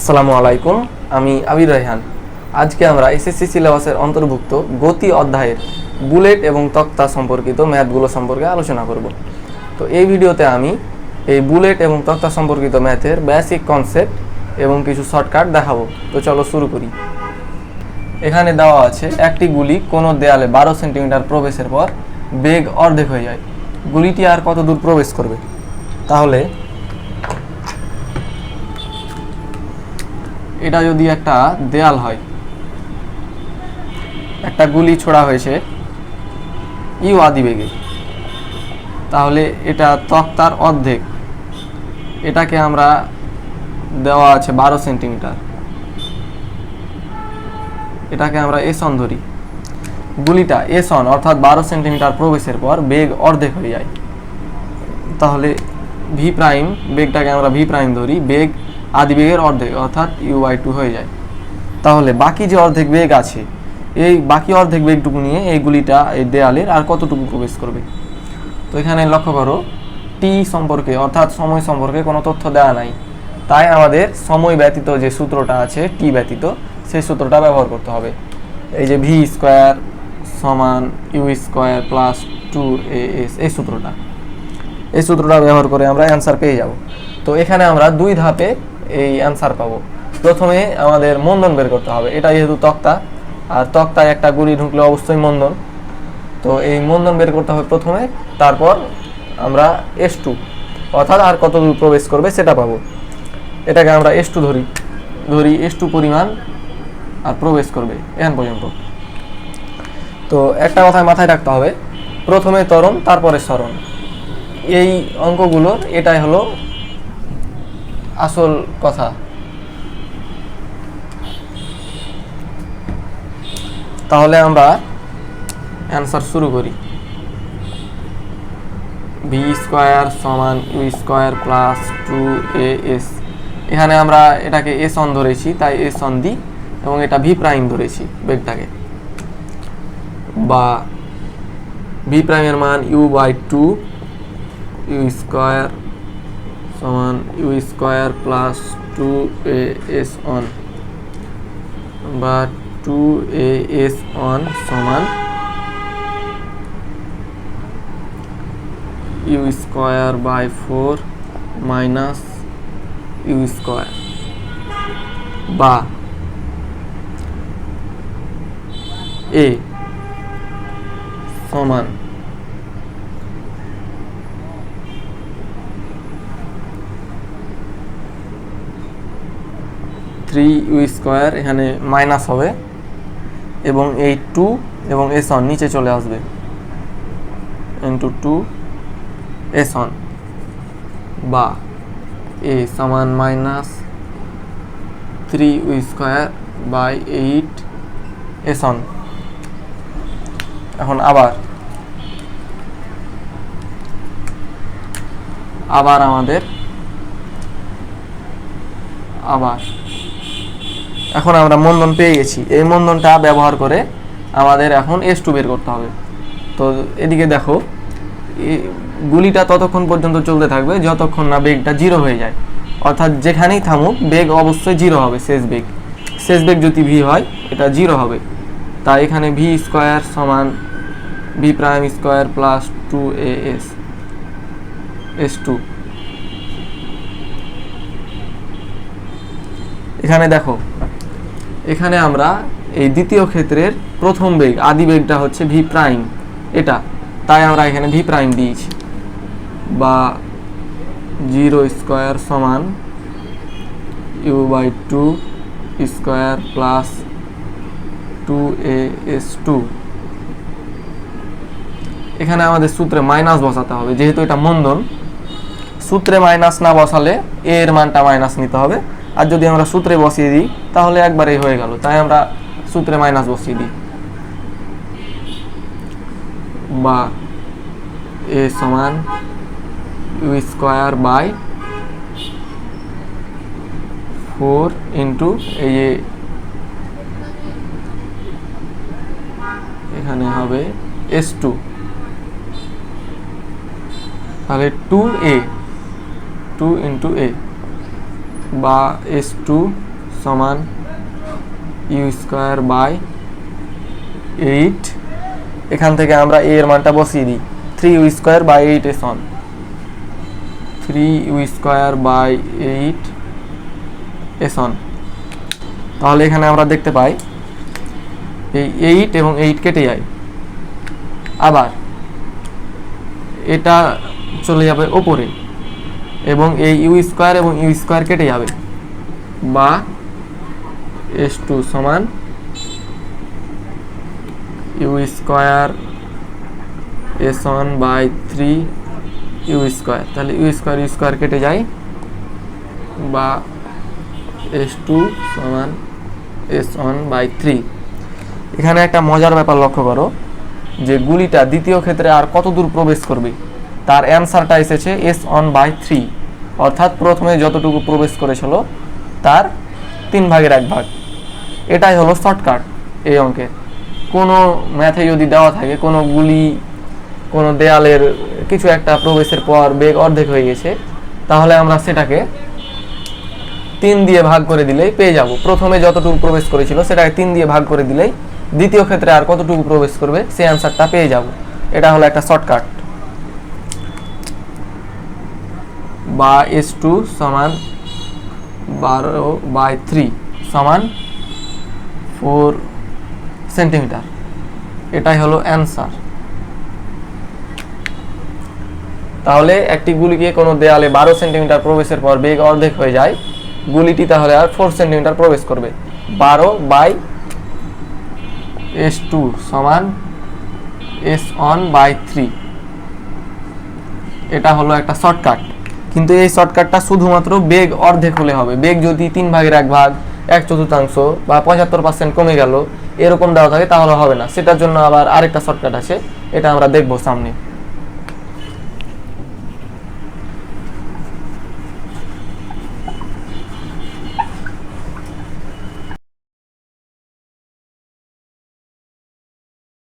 আসসালামু আলাইকুম, আমি আবির রায়হান। আজকে আমরা এসএসসি সিলেবাসের অন্তর্ভুক্ত গতি অধ্যায়ের বুলেট এবং তক্তা সম্পর্কিত ম্যাথগুলো সম্পর্কে আলোচনা করব। তো এই ভিডিওতে আমি এই বুলেট এবং তক্তা সম্পর্কিত ম্যাথের বেসিক কনসেপ্ট এবং কিছু শর্টকাট দেখাবো। তো চলো শুরু করি। এখানে দেওয়া আছে, একটি গুলি কোনো দেয়ালে বারো সেন্টিমিটার প্রবেশের পর বেগ অর্ধেক হয়ে যায়। গুলিটি আর কত দূর প্রবেশ করবে? তাহলে এটা যদি একটা দেয়াল হয়, একটা গুলি ছোড়া হয়েছে, ইউ আদি বেগে। তাহলে এটা তক্তার অর্ধেক। এটাকে আমরা দেওয়া আছে বারো সেন্টিমিটার। এটাকে আমরা এসন ধরি। গুলিটা এসন, অর্থাৎ বারো সেন্টিমিটার প্রবেশের পর বেগ অর্ধেক হয়ে যায়। তাহলে ভি প্রাইম, বেগটাকে আমরা ভি প্রাইম ধরি, বেগ আদি বেগের অর্ধেক, অর্থাৎ ইউ বাই টু হয়ে যায়। তাহলে বাকি যে অর্ধেক বেগ আছে, এই বাকি অর্ধেক বেগটুকু নিয়ে এই গুলিটা, এই দেয়ালের আর কতটুকু প্রবেশ করবে? তো এখানে লক্ষ্য করো টি সম্পর্কে, অর্থাৎ সময় সম্পর্কে কোনো তথ্য দেওয়া নাই। তাই আমাদের সময় ব্যতীত যে সূত্রটা আছে টি ব্যতীত, সেই সূত্রটা ব্যবহার করতে হবে। এই যে ভি স্কোয়ার সমান U square plus two A S এই সূত্রটা। এই সূত্রটা ব্যবহার করে আমরা অ্যান্সার পেয়ে যাব। তো এখানে আমরা দুই ধাপে এই অ্যান্সার পাবো। প্রথমে আমাদের মন্দন বের করতে হবে। এটা যেহেতু তক্তা, আর তক্তায় একটা গুলি ঢুকলে অবশ্যই মন্দন। তো এই মন্দন বের করতে হবে প্রথমে, তারপর আমরা এস টু অর্থাৎ আর কত দূর প্রবেশ করবে সেটা পাবো। এটাকে আমরা এস টু ধরি। ধরি এস টু পরিমাণ আর প্রবেশ করবে এখান পর্যন্ত। তো একটা কথায় মাথায় রাখতে হবে। প্রথমে তরণ তারপরে স্মরণ এই অঙ্কগুলোর এটাই হলো আসল কথা। তাহলে আমরা অ্যান্সার শুরু করি। ভি স্কোয়ার সমান U square plus two A S এখানে আমরা এটাকে এস অন ধরেছি, তাই এস অন দিই এবং এটা ভি প্রাইম ধরেছি বেগটাকে। বা ভি প্রাইমের মান U by two U square সমান U square plus two A S on বা টু এ এস অন সমান U square by four minus U square বা এ সমান থ্রি ইউ স্কোয়ার এখানে মাইনাস হবে এবং এই টু এবং এস অন নিচে চলে আসবে। ইন্টু টু এস অন বা এ সমান minus three U square by eight, S on এখন আবার আবার আমাদের, আবার এখন আমরা মন্দন পেয়ে গেছি। এই মন্দনটা ব্যবহার করে আমাদের এখন এস টু বের করতে হবে। তো এদিকে দেখো গুলিটা ততক্ষণ পর্যন্ত চলতে থাকবে যতক্ষণ না বেগটা জিরো হয়ে যায়। অর্থাৎ যেখানেই থামুক, বেগ অবশ্যই জিরো হবে, শেষ বেগ। শেষ বেগ যদি ভি হয়, এটা জিরো হবে। তাই এখানে ভি স্কোয়ার সমান V prime square plus two A S S two এখানে দেখো এখানে আমরা এই দ্বিতীয় ক্ষেত্রের প্রথম বেগ, আদি বেগটা হচ্ছে ভি প্রাইম এটা। তাই আমরা এখানে ভি প্রাইম দিয়েছি। বা জিরো স্কোয়ার সমান u by two square plus two a s two এখানে আমাদের সূত্রে মাইনাস বসাতে হবে, যেহেতু এটা মন্দন, সূত্রে মাইনাস না বসালে এ এর মানটা মাইনাস নিতে হবে। আর যদি আমরা সূত্রে বসিয়ে দিই, তাহলে একবারেই হয়ে গেল। তাই আমরা সূত্রে মাইনাস বসিয়ে দিই। বা এ সমান u square by four into এই যে এখানে হবে এস টু তাহলে two a two into a বা এস টু সমান ইউ স্কোয়ার বাই এইট এখান থেকে আমরা a এর মানটা বসিয়ে দিই। Three u square by eight s on three u square by eight s on তাহলে এখানে আমরা দেখতে পাই, এই এইট এবং এইট কেটে যায়। আবার এটা চলে যাবে ওপরে। এবং এই ইউ স্কোয়ার এবং ইউ স্কোয়ার কেটে যাবে। বা এস টু সমান u square s one by three u square. তাহলে ইউ স্কোয়ার ইউ স্কোয়ার কেটে যায় বা এস টু সমান এস ওয়ান বাই থ্রি এখানে একটা মজার ব্যাপার লক্ষ্য করো যে গুলিটা দ্বিতীয় ক্ষেত্রে আর কত দূর প্রবেশ করবে? তার অ্যান্সারটা এসেছে এস অন বাই থ্রি অর্থাৎ প্রথমে যতটুকু প্রবেশ করেছিল, তার তিন ভাগের এক ভাগ। এটাই হলো শর্টকাট এই অঙ্কের কোনো ম্যাথে যদি দেওয়া থাকে, কোনো গুলি, কোনো দেয়ালের কিছু একটা প্রবেশের পর বেগ অর্ধেক হয়ে গেছে, তাহলে আমরা সেটাকে তিন দিয়ে ভাগ করে দিলেই পেয়ে যাব। প্রথমে যতটুকু প্রবেশ করেছিল, সেটাকে তিন দিয়ে ভাগ করে দিলেই দ্বিতীয় ক্ষেত্রে আর কতটুকু প্রবেশ করবে, সেই অ্যান্সারটা পেয়ে যাব। এটা হলো একটা শর্টকাট বা এস টু সমান বারো বাই থ্রি সমান ফোর সেন্টিমিটার। এটাই হলো অ্যান্সার। তাহলে একটি গুলিকে কোনো দেয়ালে বারো সেন্টিমিটার প্রবেশের পর বেগ অর্ধেক হয়ে যায়। গুলিটি তাহলে আর ফোর সেন্টিমিটার প্রবেশ করবে। বারো বাই এস টু সমান এস অন বাই থ্রি। এটা হলো একটা শর্টকাট। কিন্তু এই শর্টকাটটা শুধুমাত্র বেগ অর্ধেক হলে হবে। বেগ যদি তিন ভাগের এক ভাগ, এক চতুর্থাংশ বা পঁচাত্তর পার্সেন্ট কমে গেল, এরকম দেওয়া থাকে, তাহলে হবে না। সেটার জন্য আবার আরেকটা শর্টকাট আছে, এটা আমরা দেখব সামনে।